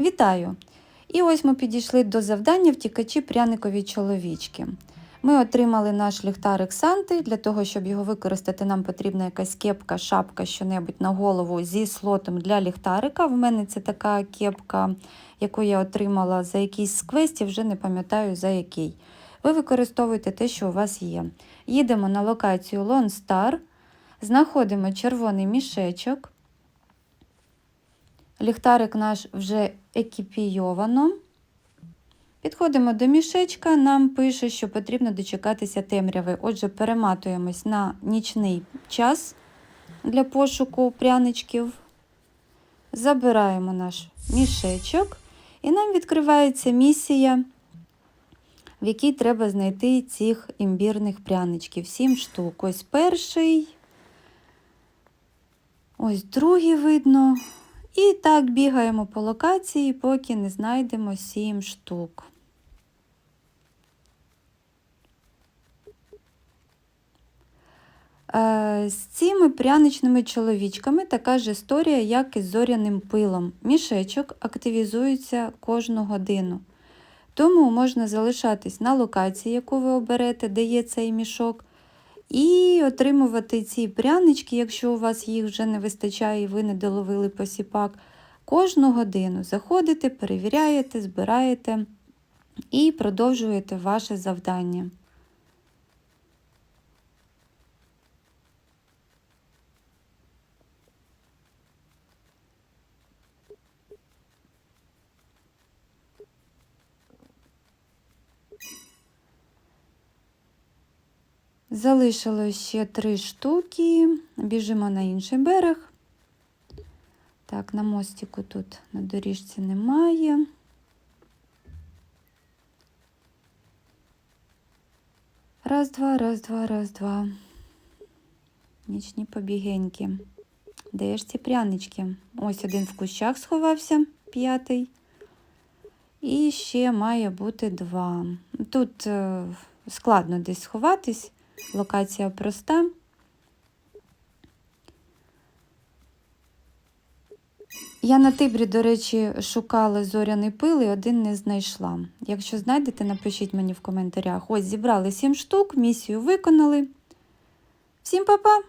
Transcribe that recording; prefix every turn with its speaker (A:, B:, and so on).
A: Вітаю! І ось ми підійшли до завдання втікачі пряникові чоловічки. Ми отримали наш ліхтарик Санти. Для того, щоб його використати, нам потрібна якась кепка, шапка, що-небудь на голову зі слотом для ліхтарика. В мене це така кепка, яку я отримала за якийсь з квестів, вже не пам'ятаю за який. Ви використовуєте те, що у вас є. Їдемо на локацію Lone Star, знаходимо червоний мішечок. Ліхтарик наш вже екіпійовано. Підходимо до мішечка, нам пише, що потрібно дочекатися темряви. Отже, перематуємось на нічний час для пошуку пряничків. Забираємо наш мішечок, і нам відкривається місія, в якій треба знайти цих імбірних пряничків. Сім штук. Ось перший, ось другий видно. І так бігаємо по локації, поки не знайдемо сім штук. Е, З цими пряничними чоловічками така ж історія, як і з зоряним пилом. Мішечок активізується кожну годину. Тому можна залишатись на локації, яку ви оберете, де є цей мішок, і отримувати ці прянички, якщо у вас їх вже не вистачає і ви не доловили посіпак, кожну годину заходите, перевіряєте, збираєте і продовжуєте ваше завдання. Залишилось ще три штуки. Біжимо на інший берег. Так, на мостику тут на доріжці немає. Раз, два, раз, два, раз, два. Нічні побігеньки. Де ж ці прянички? Ось один в кущах сховався, п'ятий. І ще має бути два. Тут е, складно десь сховатись. Локація проста. Я на тибрі, до речі, шукала зоряний пил і один не знайшла. Якщо знайдете, напишіть мені в коментарях. Ось зібрали 7 штук, місію виконали. Всім па-па!